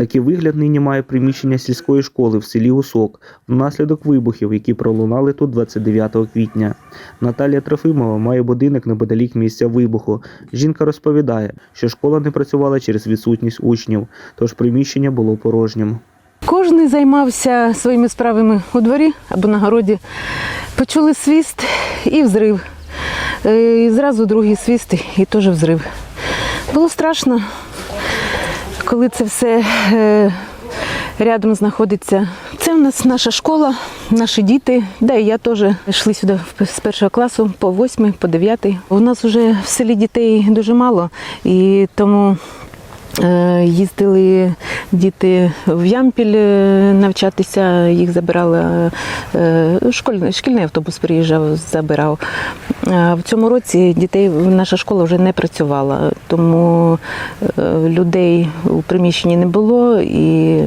Такий вигляд нині має приміщення сільської школи в селі Усок внаслідок вибухів, які пролунали тут 29 квітня. Наталія Трофимова має будинок неподалік місця вибуху. Жінка розповідає, що школа не працювала через відсутність учнів, тож приміщення було порожнім. Кожен займався своїми справами у дворі або на городі. Почули свіст і взрив. Е, І зразу другий свіст і теж взрив. Було страшно, коли це все е, рядом знаходиться. Це у нас наша школа, наші діти. І я теж йшли сюди з першого класу по восьмий, по дев'ятий. У нас вже в селі дітей дуже мало, і тому Їздили діти в Ямпіль е, навчатися, їх забирали е, школьний, шкільний автобус приїжджав, забирав. В цьому році дітей наша школа вже не працювала, тому е, людей у приміщенні не було і,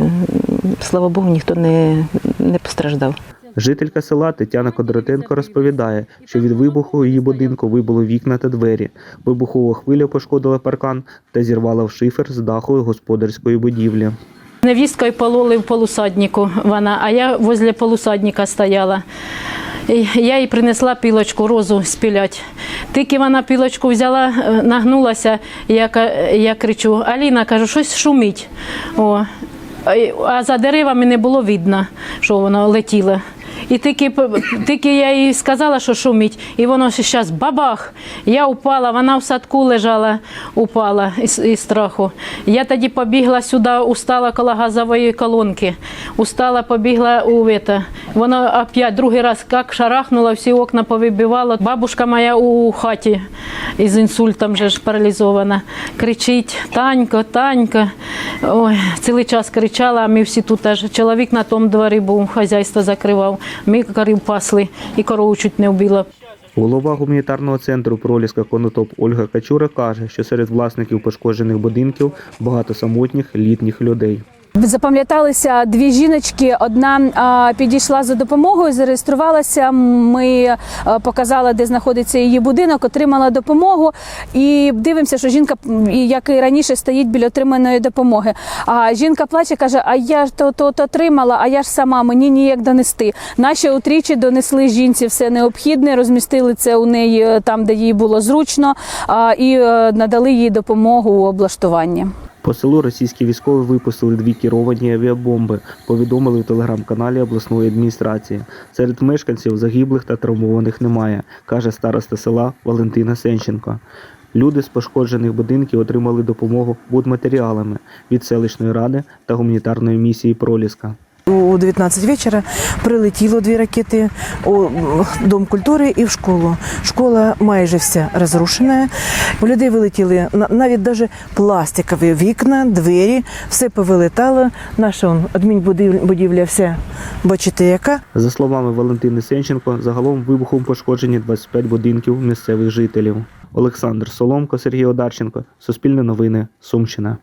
слава Богу, ніхто не, не постраждав. Жителька села Тетяна Кондратенко розповідає, що від вибуху її будинку вибуло вікна та двері. Вибухова хвиля пошкодила паркан та зірвала в шифер з даху господарської будівлі. Невісткою пололи в полусаднику вона, а я возле полусадника стояла. Я їй принесла пілочку, розу спілять. Тільки вона пілочку взяла, е, нагнулася, я, я кричу: Аліна, кажу, щось шумить. О. А А за деревами не було видно, що воно летіло. І тільки, тільки я їй сказала, що шумить, і воно зараз бабах. Я упала, вона в садку лежала, упала із, із страху. Я тоді побігла сюди, устала коло газової колонки. Устала, побігла у вита. Воно опять другий раз як шарахнуло, всі окна повибивало. Бабушка моя у хаті із інсультом же ж паралізована. Кричить: Танько, Танько. Ой, цілий час кричала, а ми всі тут теж. Чоловік на тому дворі був, хазяйство закривав. Ми корів пасли і корову чуть не вбила. Голова гуманітарного центру Проліска Конотоп Ольга Качура каже, що серед власників пошкоджених будинків багато самотніх літніх людей. Запам'яталися дві жіночки. Одна підійшла за допомогою, зареєструвалася. Ми показали, де знаходиться її будинок, отримала допомогу. І дивимося, що жінка, як і раніше, стоїть біля отриманої допомоги. А жінка плаче, каже: А я ж то, то, отримала, а я ж сама, мені ніяк донести. Наші утричі донесли жінці все необхідне, розмістили це у неї е, там, де їй було зручно, і е, надали їй допомогу у облаштуванні. По селу російські військові випустили дві керовані авіабомби, повідомили в телеграм-каналі обласної адміністрації. Серед мешканців загиблих та травмованих немає, каже староста села Валентина Сенченко. Люди з пошкоджених будинків отримали допомогу будматеріалами від селищної ради та гуманітарної місії Проліска. У 19 вечора прилетіло дві ракети у Дом культури і в школу. Школа майже вся розрушена. У людей вилетіли на- навіть пластикові вікна, двері, все повилетало. Наша он, адмінбудівля вся, бачите, яка. За словами Валентини Сенченко, загалом вибухом пошкоджені 25 будинків місцевих жителів. Олександр Соломко, Сергій Одарченко, Суспільне новини, Сумщина.